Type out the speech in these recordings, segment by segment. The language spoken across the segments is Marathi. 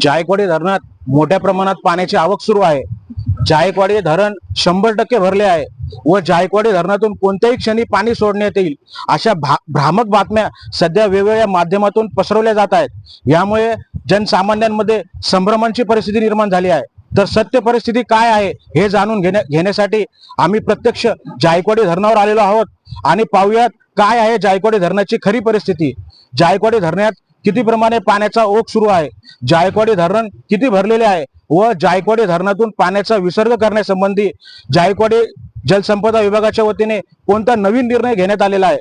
जायकवाडी धरणात मोठ्या प्रमाणात पाण्याची आवक सुरू आहे. जायकवाडी धरण शंभर टक्के भरले आहे व जायकवाडी धरणातून कोणत्याही क्षणी पाणी सोडण्यात येईल अशा भा- भ्रामक बातम्या सध्या वेगवेगळ्या माध्यमातून पसरवल्या जात आहेत. यामुळे जनसामान्यांमध्ये संभ्रमांची परिस्थिती निर्माण झाली आहे. तर सत्य परिस्थिती काय आहे हे जाणून घेण्या घेण्यासाठी आम्ही प्रत्यक्ष जायकवाडी धरणावर आलेलो आहोत आणि पाहूयात काय आहे जायकवाडी धरणाची खरी परिस्थिती. जायकवाडी धरणात किती प्रमाणे पाण्याचा ओघ सुरू आहे? जायकवाडी धरण किती भरलेले आहे? व जायकवाडी धरणातून पाण्याचा विसर्ग करण्यासंबंधी जायकवाडी जलसंपदा विभागाच्या वतीने कोणता नवीन निर्णय घेण्यात आलेला आहे?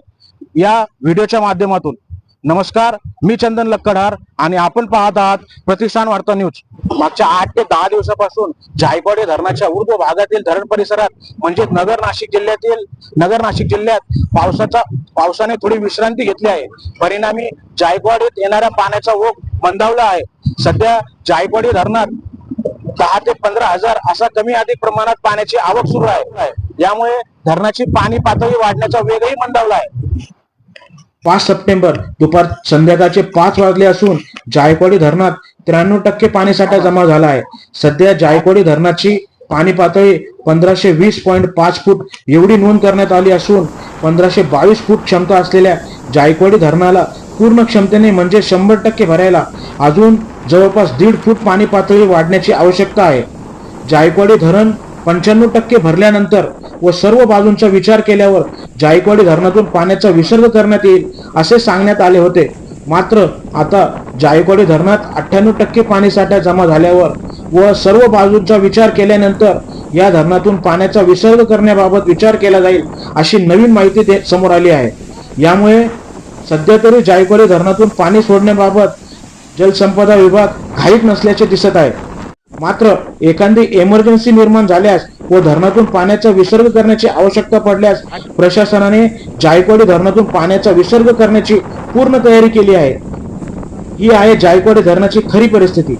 या व्हिडिओच्या माध्यमातून. नमस्कार मी चंदन लक्कडहार आणि आपण पाहत आहात प्रतिष्ठान वार्ता न्यूज. मागच्या आठ ते दहा दिवसापासून जायकवाडी धरणाच्या ऊर्ध्व भागातील धरण परिसरात म्हणजे नगर नाशिक जिल्ह्यातील नगर नाशिक जिल्ह्यात पावसाचा पावसाने थोडी विश्रांती घेतली आहे. परिणामी जायकवाडीत येणाऱ्या पाण्याचा ओघ मंदावला आहे. सध्या जायकवाडी धरणात दहा ते पंधरा हजार असा कमी अधिक प्रमाणात पाण्याची आवक सुरू आहे. यामुळे धरणाची पाणी पातळी वाढण्याचा वेगही मंदावला आहे. पाच सप्टेंबर दुपार संध्याकाळचे पाच वाजले असून जायकवाडी धरणात त्र्याण्णव टक्के पाणीसाठा जमा झाला आहे. सध्या जायकवाडी धरणाची पाणी पातळी पंधराशे वीस पॉईंट पाच फूट एवढी नोंद करण्यात आली असून पंधराशे बावीस फूट क्षमता असलेल्या जायकवाडी धरणाला पूर्ण क्षमतेने म्हणजे शंभर टक्के भरायला अजून जवळपास दीड फूट पाणी पातळी वाढण्याची आवश्यकता आहे. जायकवाडी धरण पंच्याण्णव टक्के भरल्यानंतर व सर्व बाजूंचा विचार केल्यावर जायकवाडी धरणातून पाण्याचा विसर्ग करण्यात येईल असे सांगण्यात आले होते. मात्र आता जायकवाडी धरणात अठ्ठ्याण्णव टक्के पाणीसाठा जमा झाल्यावर व सर्व बाजूंचा विचार केल्यानंतर या धरणातून पाण्याचा विसर्ग करण्याबाबत विचार केला जाईल अशी नवीन माहिती दे- समोर आली आहे. यामुळे सध्या तरी जायकवाडी धरणातून पाणी सोडण्याबाबत जलसंपदा विभाग घाईत नसल्याचे दिसत आहे. मात्र एखादी इमर्जन्सी निर्माण झाल्यास व धरणातून पाण्याचा विसर्ग करण्याची आवश्यकता पडल्यास प्रशासनाने जायकवाडी धरणातून पाण्याचा विसर्ग करण्याची पूर्ण तयारी केली आहे. ही आहे जायकवाडी धरणाची खरी परिस्थिती.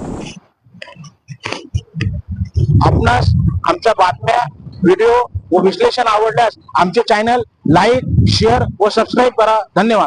आपणास आमच्या बातम्या व्हिडिओ व विश्लेषण आवडल्यास आमचे चॅनल लाईक शेअर व सबस्क्राईब करा. धन्यवाद.